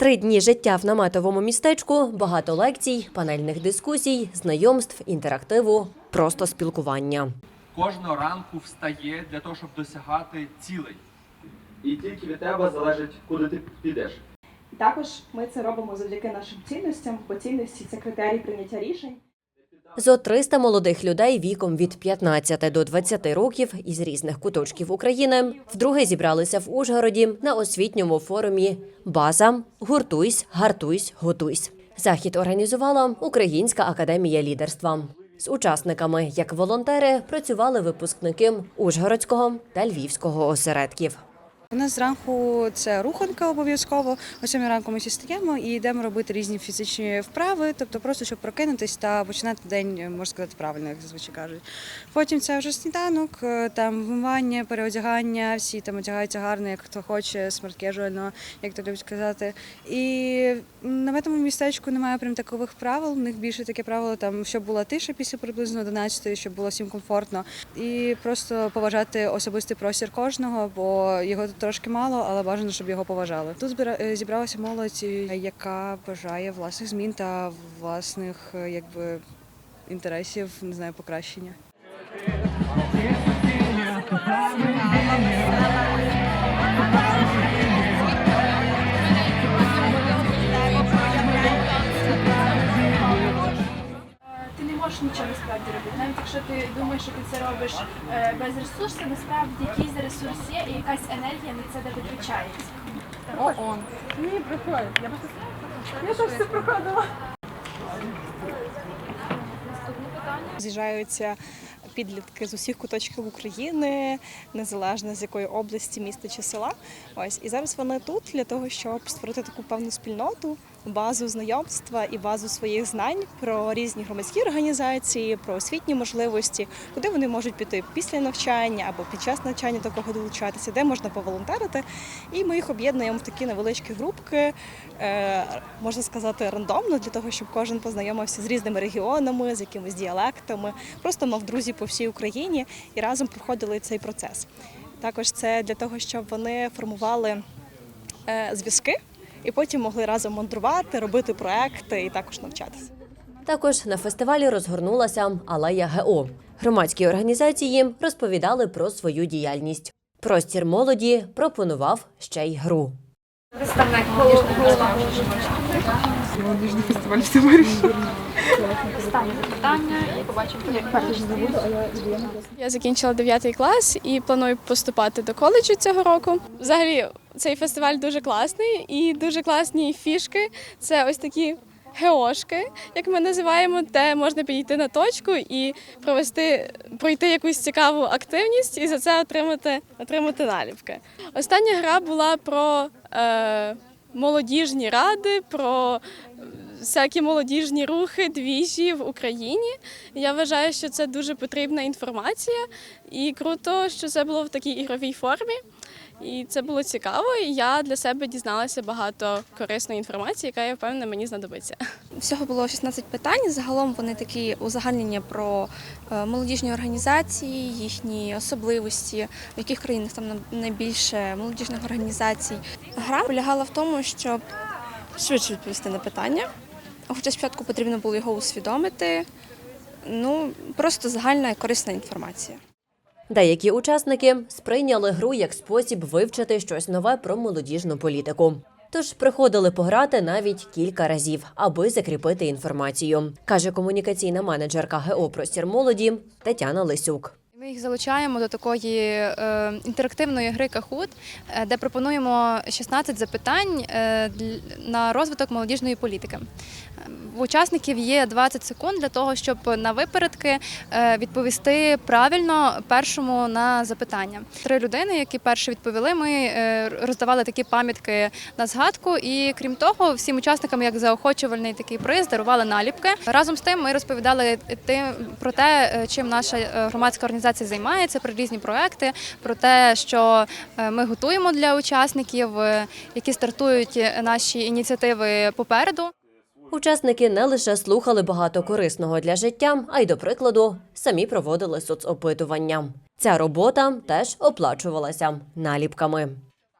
Три дні життя в наметовому містечку, багато лекцій, панельних дискусій, знайомств, інтерактиву, просто спілкування. кожного ранку встає для того, щоб досягати цілей. І тільки від тебе залежить, куди ти підеш. Також ми це робимо завдяки нашим цінностям, бо цінності це критерій прийняття рішень. Зо 300 молодих людей віком від 15 до 20 років із різних куточків України вдруге зібралися в Ужгороді на освітньому форумі База Гуртуйсь, гартуйсь, готуйсь. Захід організувала Українська академія лідерства. З учасниками, як волонтери, працювали випускники Ужгородського та Львівського осередків. У нас зранку це руханка обов'язково. О 7 ранку ми всі стаємо і йдемо робити різні фізичні вправи, тобто просто щоб прокинутись та починати день, можна сказати, правильно, як зазвичай кажуть. Потім це вже сніданок, е, там вмивання, переодягання, всі там одягаються гарно, як хто хоче, смарт кежуально, як то любить казати. І на метому містечку немає прям такових правил. У них більше таке правило, там щоб була тиша після приблизно 11, щоб було всім комфортно. І просто поважати особистий простір кожного, бо його трошки мало, але бажано, щоб його поважали. Тут е, зібралася молодь, е, яка бажає власних змін та власних е, якби інтересів, не знаю, покращення. Можеш нічого насправді робити. Навіть якщо ти думаєш, що ти це робиш е, без ресурсу, насправді якийсь ресурс є і якась енергія на це де витрачається. З'їжджаються підлітки з усіх куточків України, незалежно з якої області, міста чи села. Ось і зараз вони тут для того, щоб створити таку певну спільноту, базу знайомства і базу своїх знань про різні громадські організації, про освітні можливості, куди вони можуть піти після навчання або під час навчання до кого долучатися, де можна поволонтерити. І ми їх об'єднуємо в такі невеличкі групки, е, можна сказати, рандомно для того, щоб кожен познайомився з різними регіонами, з якимись діалектами, просто мав друзів по всій Україні і разом проходили цей процес. Також це для того, щоб вони формували е, зв'язки і потім могли разом мандрувати, робити проекти і також навчатися. Також на фестивалі розгорнулася Алея ГО. Громадські організації розповідали про свою діяльність. Простір молоді пропонував ще й гру. Я закінчила 9 клас і планую поступати до коледжу цього року. Взагалі, цей фестиваль дуже класний і дуже класні фішки. Це ось такі геошки, як ми називаємо, де можна підійти на точку і провести, пройти якусь цікаву активність і за це отримати, отримати наліпки. Остання гра була про е, молодіжні ради, про всякі молодіжні рухи, двіжі в Україні. Я вважаю, що це дуже потрібна інформація, і круто, що це було в такій ігровій формі. І це було цікаво. І я для себе дізналася багато корисної інформації, яка я впевнена мені знадобиться. Всього було 16 питань. Загалом вони такі узагальнення про е, молодіжні організації, їхні особливості, в яких країнах там найбільше молодіжних організацій. Гра полягала в тому, щоб швидше відповісти на питання. Хоча спочатку потрібно було його усвідомити. Ну, просто загальна і корисна інформація. Деякі учасники сприйняли гру як спосіб вивчити щось нове про молодіжну політику. Тож приходили пограти навіть кілька разів, аби закріпити інформацію, каже комунікаційна менеджерка ГО Простір молоді Тетяна Лисюк. Ми їх залучаємо до такої е, інтерактивної гри Kahoot, е, де пропонуємо 16 запитань е, на розвиток молодіжної політики. В учасників є 20 секунд для того, щоб на випередки відповісти правильно першому на запитання. Три людини, які перші відповіли, ми роздавали такі пам'ятки на згадку. І крім того, всім учасникам, як заохочувальний такий приз, дарували наліпки. Разом з тим, ми розповідали тим про те, чим наша громадська організація займається, про різні проекти, про те, що е, ми готуємо для учасників, е, які стартують е, наші ініціативи попереду. Учасники не лише слухали багато корисного для життя, а й до прикладу самі проводили соцопитування. Ця робота теж оплачувалася наліпками.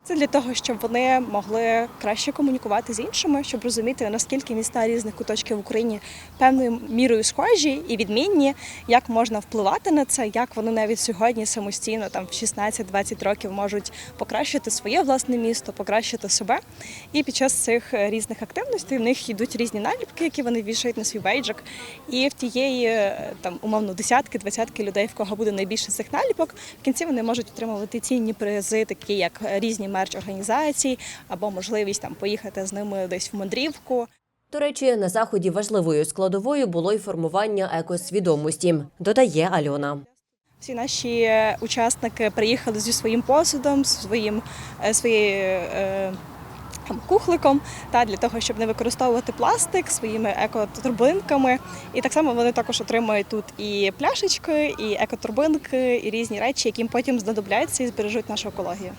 Це для того, щоб вони могли краще комунікувати з іншими, щоб розуміти, наскільки міста різних куточків в Україні певною мірою схожі і відмінні, як можна впливати на це, як вони навіть сьогодні самостійно, там в 16-20 років, можуть покращити своє власне місто, покращити себе. І під час цих е, різних активностей в них йдуть різні наліпки, які вони вішають на свій бейджик. І в тієї е, там умовно десятки, двадцятки людей, в кого буде найбільше цих наліпок, в кінці вони можуть отримувати цінні призи, такі як е, різні мерч організацій, або можливість там поїхати з ними десь в мандрівку. До речі, на заході важливою складовою було й формування екосвідомості, додає Альона. Всі наші е, учасники приїхали зі своїм посудом, зі своїм е, своєю. е, там, Кухликом та для того, щоб не використовувати пластик своїми екоторбинками. І так само вони також отримують тут і пляшечки, і екоторбинки, і різні речі, які їм потім знадобляться і збережуть нашу екологію.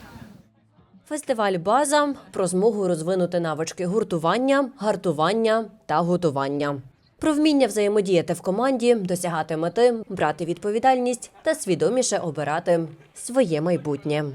Фестиваль База про змогу розвинути навички гуртування, гартування та готування. Про вміння взаємодіяти в команді, досягати мети, брати відповідальність та свідоміше обирати своє майбутнє.